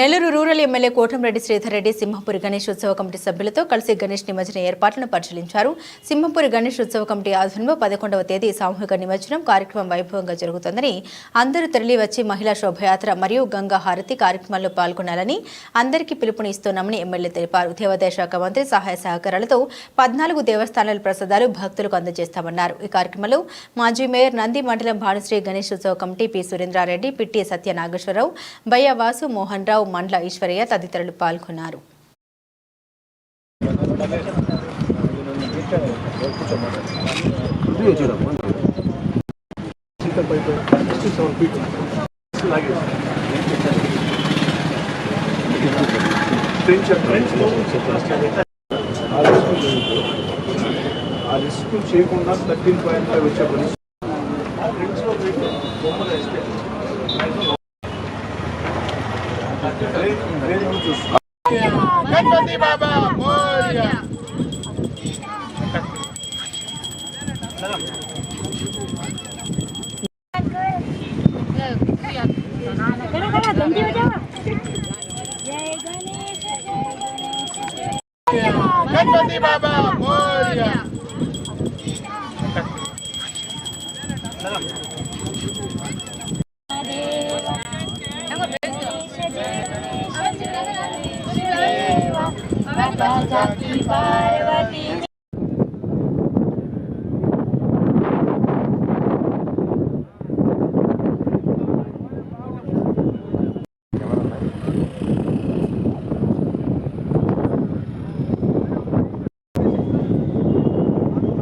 Nellore rural MLA Kotamreddy Sridhar Reddy Simhapuri Ganesh ఉత్సవ committee సభ్యులతో కలిసి గణేష్ నిమజ్జన ఏర్పాట్లను పరిశీలించారు. సింహపురి గణేష్ ఉత్సవ కమిటీ ఆధ్వర్యంలో పదకొండవ తేదీ సామూహిక నిమజ్జనం కార్యక్రమం వైభవంగా జరుగుతోందని అందరూ తరలి వచ్చి మహిళా శోభయాత్ర మరియు గంగా హారతి కార్యక్రమాల్లో పాల్గొనాలని అందరికీ పిలుపునిస్తున్నామని ఎమ్మెల్యే తెలిపారు. దేవాదాయ శాఖ మంత్రి సహాయ సహకారాలతో పద్నాలుగు దేవస్థానాల ప్రసాదాలు భక్తులకు అందజేస్తామన్నారు. ఈ కార్యక్రమంలో మాజీ మేయర్ నంది మండలం భానుశ్రీ గణేష్ ఉత్సవ కమిటీ పి సురేంద్రారెడ్డి పిట్టి సత్య నాగేశ్వరరావు బయ్యవాసు మోహన్ రావు మండల ఈశ్వరయ్య తదితరులు పాల్గొన్నారు. ఆ రిస్క్ చేయకుండా థర్టీన్ పాయింట్ ఫైవ్ వచ్చే పరిస్థితి ఆ ఫ్రెండ్స్లో పెట్టి బొమ్మలు వేస్తే అదే అదే మనం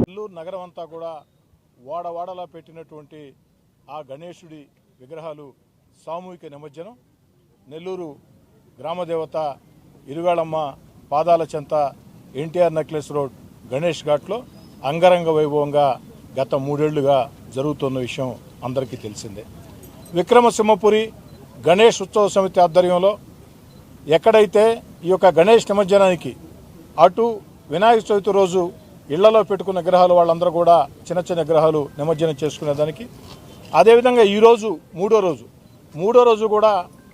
నెల్లూరు నగరం అంతా కూడా వాడవాడలా పెట్టినటువంటి ఆ గణేశుడి విగ్రహాలు సామూహిక నిమజ్జనం. నెల్లూరు గ్రామదేవత ఇరుగాళమ్మ పాదాల చెంత ఎన్టీఆర్ నెక్లెస్ రోడ్ గణేష్ ఘాట్లో అంగరంగ వైభవంగా గత మూడేళ్ళుగా జరుగుతున్న విషయం అందరికీ తెలిసిందే. విక్రమసింహపురి గణేష్ ఉత్సవ సమితి ఆధ్వర్యంలో ఎక్కడైతే ఈ యొక్క గణేష్ నిమజ్జనానికి అటు వినాయక చవితి రోజు ఇళ్ళలో పెట్టుకున్న విగ్రహాలు వాళ్ళందరూ కూడా చిన్న చిన్న విగ్రహాలు నిమజ్జనం చేసుకునేదానికి అదేవిధంగా ఈరోజు మూడో రోజు మూడో రోజు కూడా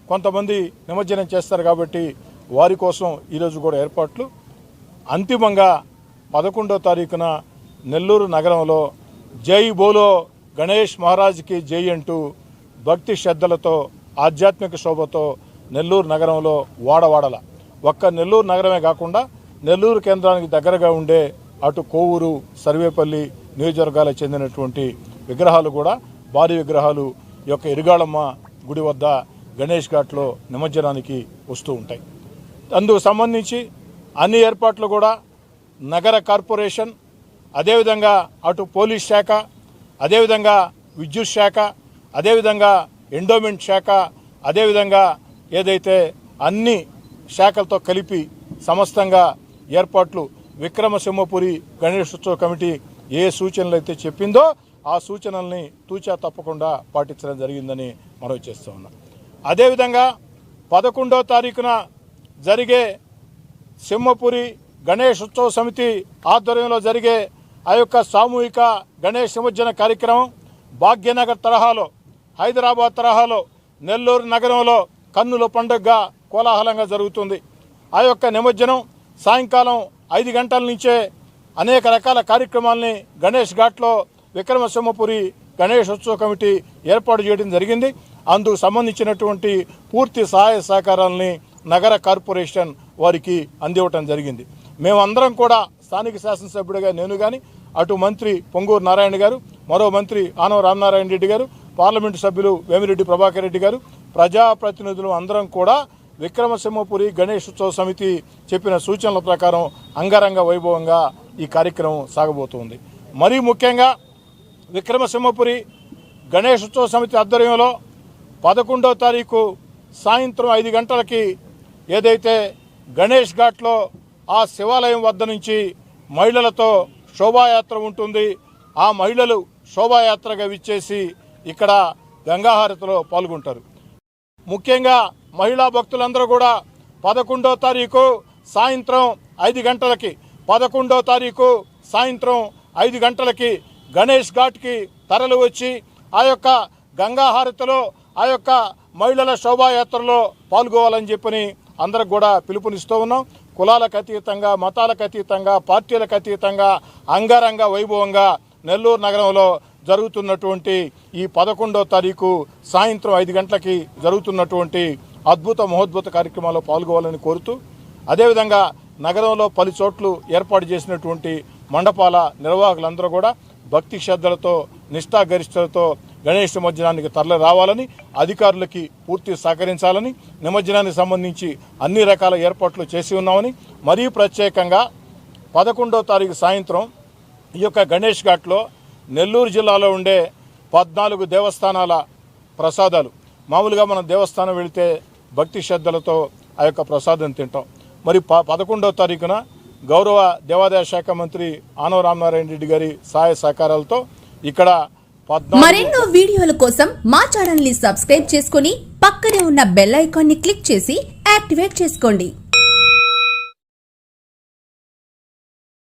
కొంతమంది నిమజ్జనం చేస్తారు కాబట్టి వారి కోసం ఈరోజు కూడా ఏర్పాట్లు. అంతిమంగా పదకొండో తారీఖున నెల్లూరు నగరంలో జై బోలో గణేష్ మహారాజ్కి జై అంటూ భక్తి శ్రద్ధలతో ఆధ్యాత్మిక శోభతో నెల్లూరు నగరంలో వాడవాడల ఒక్క నెల్లూరు నగరమే కాకుండా నెల్లూరు కేంద్రానికి దగ్గరగా ఉండే అటు కోవూరు సర్వేపల్లి నియోజకవర్గాలకు చెందినటువంటి విగ్రహాలు కూడా భారీ విగ్రహాలు యొక్క ఇరుగాళమ్మ గుడి వద్ద గణేష్ ఘాట్లో నిమజ్జనానికి వస్తూ ఉంటాయి. అందుకు సంబంధించి అన్ని ఏర్పాట్లు కూడా నగర కార్పొరేషన్ అదేవిధంగా అటు పోలీస్ శాఖ అదేవిధంగా విద్యుత్ శాఖ అదేవిధంగా ఎండోమెంట్ శాఖ అదేవిధంగా ఏదైతే అన్ని శాఖలతో కలిపి సమస్తంగా ఏర్పాట్లు విక్రమసింహపురి గణేశోత్సవ కమిటీ ఏ సూచనలు అయితే చెప్పిందో ఆ సూచనల్ని తూచా తప్పకుండా పాటించడం జరిగిందని మనవి చేస్తూ ఉన్నాం. అదేవిధంగా పదకొండో తారీఖున జరిగే సింహపురి గణేష్ ఉత్సవ సమితి ఆధ్వర్యంలో జరిగే ఆ యొక్క సామూహిక గణేష్ నిమజ్జన కార్యక్రమం భాగ్యనగర్ తరహాలో హైదరాబాద్ తరహాలో నెల్లూరు నగరంలో కన్నుల పండుగగా కోలాహలంగా జరుగుతుంది. ఆ యొక్క నిమజ్జనం సాయంకాలం ఐదు గంటల నుంచే అనేక రకాల కార్యక్రమాల్ని గణేష్ ఘాట్లో విక్రమసింహపురి గణేష్ ఉత్సవ కమిటీ ఏర్పాటు చేయడం జరిగింది. అందుకు సంబంధించినటువంటి పూర్తి సహాయ సహకారాలని నగర కార్పొరేషన్ వారికి అందివ్వటం జరిగింది. మేమందరం కూడా స్థానిక శాసనసభ్యుడిగా నేను కానీ అటు మంత్రి పొంగూరు నారాయణ గారు మరో మంత్రి ఆనవ రామనారాయణ రెడ్డి గారు పార్లమెంటు సభ్యులు వేమిరెడ్డి ప్రభాకర్ రెడ్డి గారు ప్రజాప్రతినిధులు అందరం కూడా విక్రమసింహపురి గణేష్ ఉత్సవ సమితి చెప్పిన సూచనల ప్రకారం అంగరంగ వైభవంగా ఈ కార్యక్రమం సాగబోతోంది. మరీ ముఖ్యంగా విక్రమసింహపురి గణేష్ ఉత్సవ సమితి ఆధ్వర్యంలో పదకొండవ తారీఖు సాయంత్రం ఐదు గంటలకి ఏదైతే గణేష్ ఘాట్లో ఆ శివాలయం వద్ద నుంచి మహిళలతో శోభాయాత్ర ఉంటుంది ఆ మహిళలు శోభాయాత్రగా విచ్చేసి ఇక్కడ గంగాహారతిలో పాల్గొంటారు. ముఖ్యంగా మహిళా భక్తులందరూ కూడా పదకొండో తారీఖు సాయంత్రం ఐదు గంటలకి పదకొండో తారీఖు సాయంత్రం ఐదు గంటలకి గణేష్ ఘాట్కి తరలి వచ్చి ఆ యొక్క గంగాహారతిలో ఆ యొక్క మహిళల శోభాయాత్రలో పాల్గొవాలని చెప్పని అందరికి కూడా పిలుపునిస్తూ ఉన్నాం. కులాలకు అతీతంగా మతాలకు అతీతంగా పార్టీలకు అతీతంగా అంగరంగ వైభవంగా నెల్లూరు నగరంలో జరుగుతున్నటువంటి ఈ పదకొండో తారీఖు సాయంత్రం ఐదు గంటలకి జరుగుతున్నటువంటి అద్భుత మహోద్భుత కార్యక్రమాల్లో పాల్గొవాలని కోరుతూ అదేవిధంగా నగరంలో పలు చోట్లు ఏర్పాటు చేసినటువంటి మండపాల నిర్వాహకులందరూ కూడా భక్తి శ్రద్ధలతో నిష్ఠాగరిష్టలతో గణేష్ నిమజ్జనానికి తరలి రావాలని అధికారులకి పూర్తి సహకరించాలని నిమజ్జనానికి సంబంధించి అన్ని రకాల ఏర్పాట్లు చేసి ఉన్నామని మరీ ప్రత్యేకంగా పదకొండో తారీఖు సాయంత్రం ఈ యొక్క గణేష్ ఘాట్లో నెల్లూరు జిల్లాలో ఉండే పద్నాలుగు దేవస్థానాల ప్రసాదాలు. మామూలుగా మనం దేవస్థానం వెళితే భక్తి శ్రద్ధలతో ఆ యొక్క ప్రసాదం తింటాం. మరి ప పదకొండవ తారీఖున గౌరవ దేవాదాయ శాఖ మంత్రి ఆనవ రామనారాయణ రెడ్డి గారి సహాయ సహకారాలతో ఇక్కడ మరెన్నో వీడియోల కోసం మా ఛానల్ని సబ్స్క్రైబ్ చేసుకుని పక్కనే ఉన్న బెల్ ఐకాన్ని క్లిక్ చేసి యాక్టివేట్ చేసుకోండి.